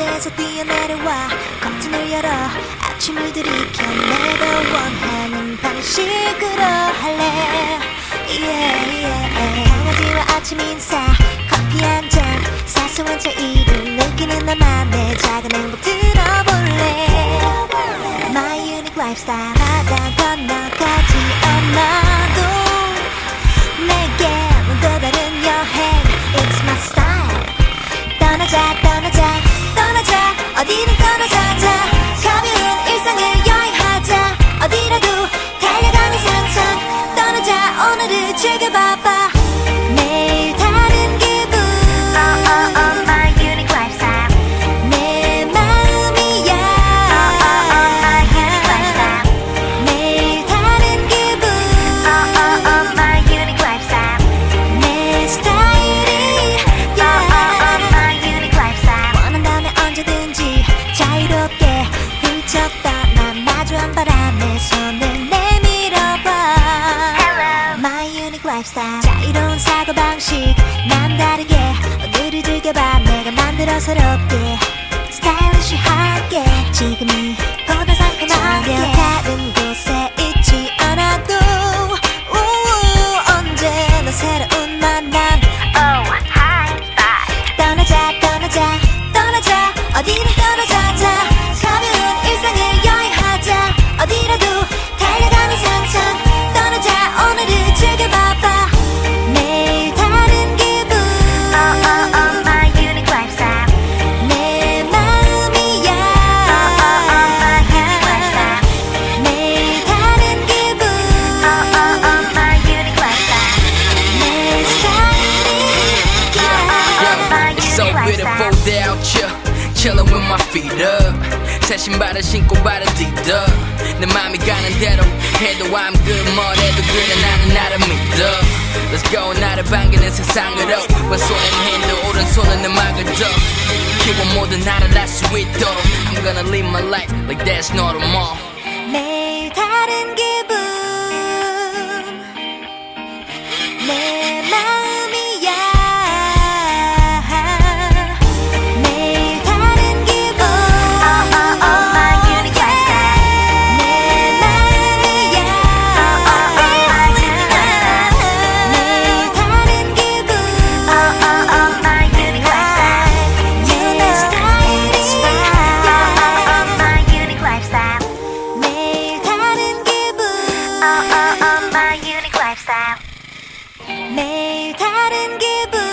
무대에서 뛰어내려와 커튼을 열어 아침을 들이켜 내가 원하는 방식으로 할래 yeah, yeah. 강아지와 아침 인사 커피 한 잔 사소한 차이를 느끼는 나만의 작은 행복 들어볼래 My unique lifestyle Shagababa. Lifestyle 자유로운 사고방식 난 다르게. 오늘을 즐겨봐. 내가 만들어 새롭게. 스타일리시하게. 지금이 보다 상큼하게 Chillin' with my feet up 새 신발을 신고 발을 디뎌 내 맘이 가는 대로 해도 I'm good 뭐래도 그래 나는 나를 믿어 Let's go 나를 반기는 세상으로 왼손은 핸들 오른손은 음악을 더 키워 모든 나를 알 수 있도록 I'm gonna live my life like that's not a mall 매일 다른 기분 and give up.